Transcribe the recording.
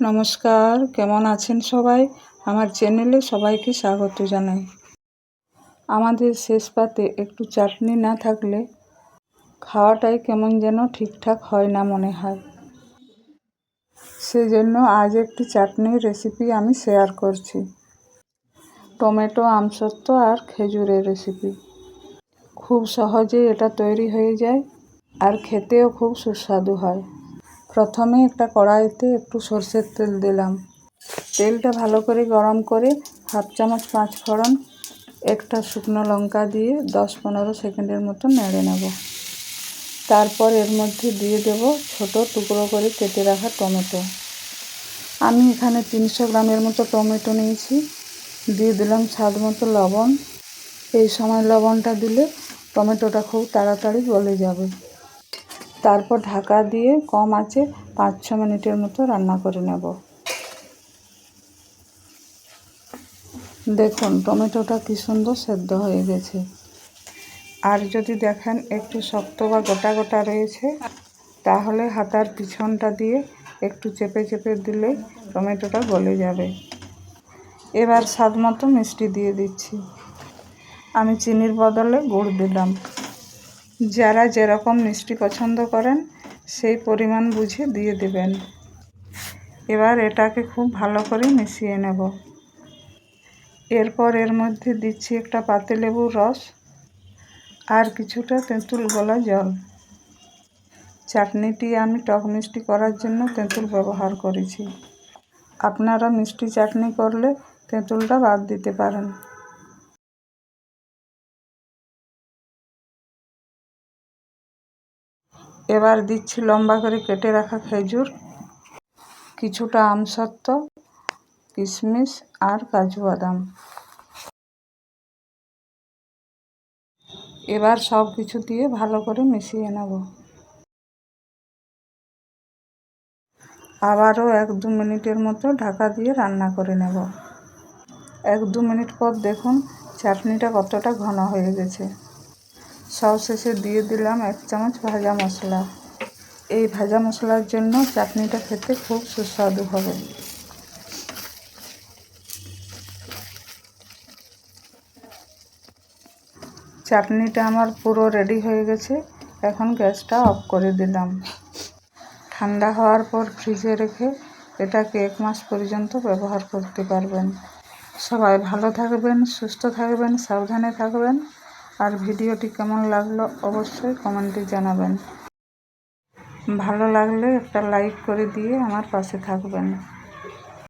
নমস্কার, কেমন আছেন সবাই? আমার চ্যানেলে সবাইকে স্বাগত জানাই। আমাদের শেষ পাতে একটু চাটনি না থাকলে খাওয়াটাই কেমন যেন ঠিকঠাক হয় না মনে হয়। সেজন্য আজ একটি চাটনির রেসিপি আমি শেয়ার করছি। টমেটো, আমসত্ত্ব আর খেজুরের রেসিপি খুব সহজেই এটা তৈরি হয়ে যায় আর খেতেও খুব সুস্বাদু হয়। প্রথমে একটা কড়াইতে একটু সর্ষের তেল দিলাম। তেলটা ভালো করে গরম করে হাফ চামচ পাঁচ ফোড়ন, একটা শুকনো লঙ্কা দিয়ে দশ পনেরো সেকেন্ডের মতো নেড়ে নেব। তারপর এর মধ্যে দিয়ে দেব ছোট টুকরো করে কেটে রাখা টমেটো। আমি এখানে তিনশো গ্রামের মতো টমেটো নিয়েছি। দিয়ে দিলাম স্বাদ মতো লবণ। এই সময় লবণটা দিলে টমেটোটা খুব তাড়াতাড়ি গলে যাবে। তারপর ঢাকা দিয়ে কম আছে পাঁচ ছ মিনিটের মতো রান্না করে নেব। দেখুন, টমেটোটা কি সুন্দর সেদ্ধ হয়ে গেছে। আর যদি দেখেন একটু শক্ত বা গোটা গোটা রয়েছে, তাহলে হাতার পিছনটা দিয়ে একটু চেপে চেপে দিলে টমেটোটা গলে যাবে। এবার স্বাদ মতো মিষ্টি দিয়ে দিচ্ছি। আমি চিনির বদলে গুড় দিলাম। যারা যেরকম মিষ্টি পছন্দ করেন, সেই পরিমাণ বুঝে দিয়ে দেবেন। এবার এটাকে খুব ভালো করে মিশিয়ে নেব। এরপর এর মধ্যে দিচ্ছি একটা পাতিলেবুর রস আর কিছুটা তেঁতুল গলা জল। চাটনিটি আমি টক মিষ্টি করার জন্য তেঁতুল ব্যবহার করেছি। আপনারা মিষ্টি চাটনি করলে তেঁতুলটা বাদ দিতে পারেন। এবার দিচ্ছি লম্বা করে কেটে রাখা খেজুর, কিছুটা আমসত্ত্ব, কিশমিশ আর কাজু বাদাম। এবার সব কিছু দিয়ে ভালো করে মিশিয়ে নেব। আবারও এক দু মিনিটের মতো ঢাকা দিয়ে রান্না করে নেব। এক দু মিনিট পর দেখুন, চাটনিটা কতটা ঘন হয়ে গেছে। সব শেষে দিয়ে দিলাম এক চামচ ভাজা মশলা। এই ভাজা মশলার জন্য চাটনিটা খেতে খুব সুস্বাদু হবে। চাটনিটা আমার পুরো রেডি হয়ে গেছে। এখন গ্যাসটা অফ করে দিলাম। ঠান্ডা হওয়ার পর ফ্রিজে রেখে এটাকে এক মাস পর্যন্ত ব্যবহার করতে পারবেন। সবাই ভালো থাকবেন, সুস্থ থাকবেন, সাবধানে থাকবেন। আর ভিডিওটি কেমন লাগল অবশ্যই কমেন্টে জানাবেন। ভালো লাগলে একটা লাইক করে দিয়ে আমার পাশে থাকবেন।